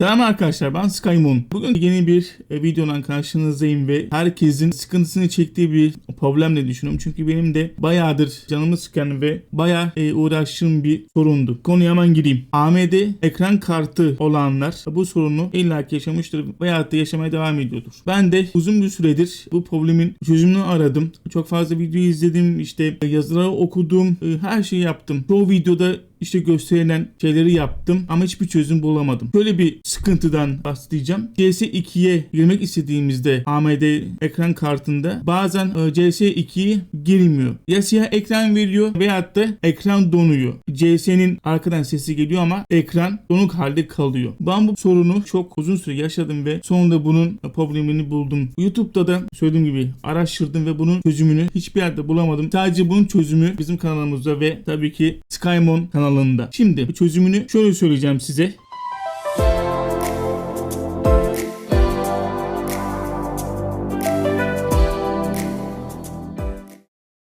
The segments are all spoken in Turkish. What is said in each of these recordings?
Selam arkadaşlar ben Skymoon. Bugün yeni bir e, videodan karşınızdayım ve herkesin sıkıntısını çektiği bir problemle düşünüyorum. Çünkü benim de bayağıdır canımı sıkan ve bayağı e, uğraştığım bir sorundu. Konuya hemen gireyim. AMD ekran kartı olanlar bu sorunu illaki yaşamıştır veya da yaşamaya devam ediyordur. Ben de uzun bir süredir bu problemin çözümünü aradım. Çok fazla video izledim, işte yazıları okudum, e, her şeyi yaptım. Çoğu videoda işte gösterilen şeyleri yaptım ama hiçbir çözüm bulamadım. Şöyle bir sıkıntıdan bahsedeceğim. CS2'ye girmek istediğimizde AMD ekran kartında bazen e, CS2'ye girmiyor. Ya siyah ekran veriyor veyahut da ekran donuyor. CS'nin arkadan sesi geliyor ama ekran donuk halde kalıyor. Ben bu sorunu çok uzun süre yaşadım ve sonunda bunun problemini buldum. YouTube'da da söylediğim gibi araştırdım ve bunun çözümünü hiçbir yerde bulamadım. Sadece bunun çözümü bizim kanalımızda ve tabii ki Skymon kanalında. Şimdi çözümünü şöyle söyleyeceğim size.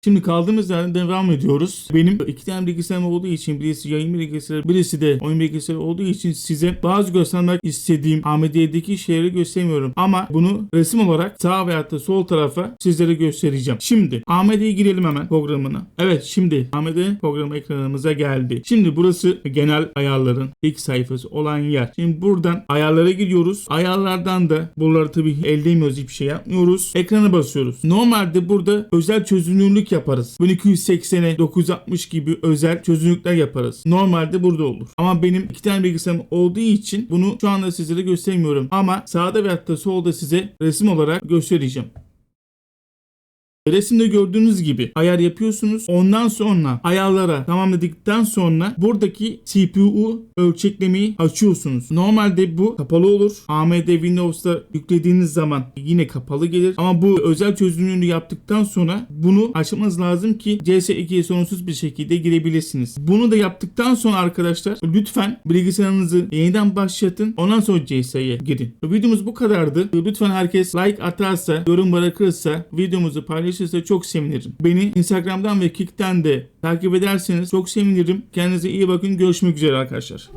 Şimdi kaldığımız yerden devam ediyoruz. Benim iki tane bilgisayarım olduğu için birisi yayın bilgisayarı birisi de oyun bilgisayarı olduğu için size bazı göstermek istediğim AMD'deki şeyleri göstermiyorum. Ama bunu resim olarak sağ veya da sol tarafa sizlere göstereceğim. Şimdi AMD'ye girelim hemen programına. Evet şimdi AMD programı ekranımıza geldi. Şimdi burası genel ayarların ilk sayfası olan yer. Şimdi buradan ayarlara giriyoruz. Ayarlardan da buraları tabii ellemiyoruz hiçbir şey yapmıyoruz. Ekrana basıyoruz. Normalde burada özel çözünürlük yaparız. 1280'e 960 gibi özel çözünürlükler yaparız. Normalde burada olur. Ama benim iki tane bilgisayarım olduğu için bunu şu anda sizlere göstermiyorum. Ama sağda ve hatta solda size resim olarak göstereceğim. Resimde gördüğünüz gibi ayar yapıyorsunuz. Ondan sonra ayarlara tamamladıktan sonra buradaki CPU ölçeklemeyi açıyorsunuz. Normalde bu kapalı olur. AMD Windows'ta yüklediğiniz zaman yine kapalı gelir. Ama bu özel çözünürlüğünü yaptıktan sonra bunu açmanız lazım ki CS2'ye sorunsuz bir şekilde girebilirsiniz. Bunu da yaptıktan sonra arkadaşlar lütfen bilgisayarınızı yeniden başlatın. Ondan sonra CS'ye girin. Videomuz bu kadardı. Lütfen herkes like atarsa, yorum bırakırsa, videomuzu paylaşırsa çok sevinirim. Beni Instagram'dan ve Kick'ten de takip ederseniz çok sevinirim. Kendinize iyi bakın. Görüşmek üzere arkadaşlar.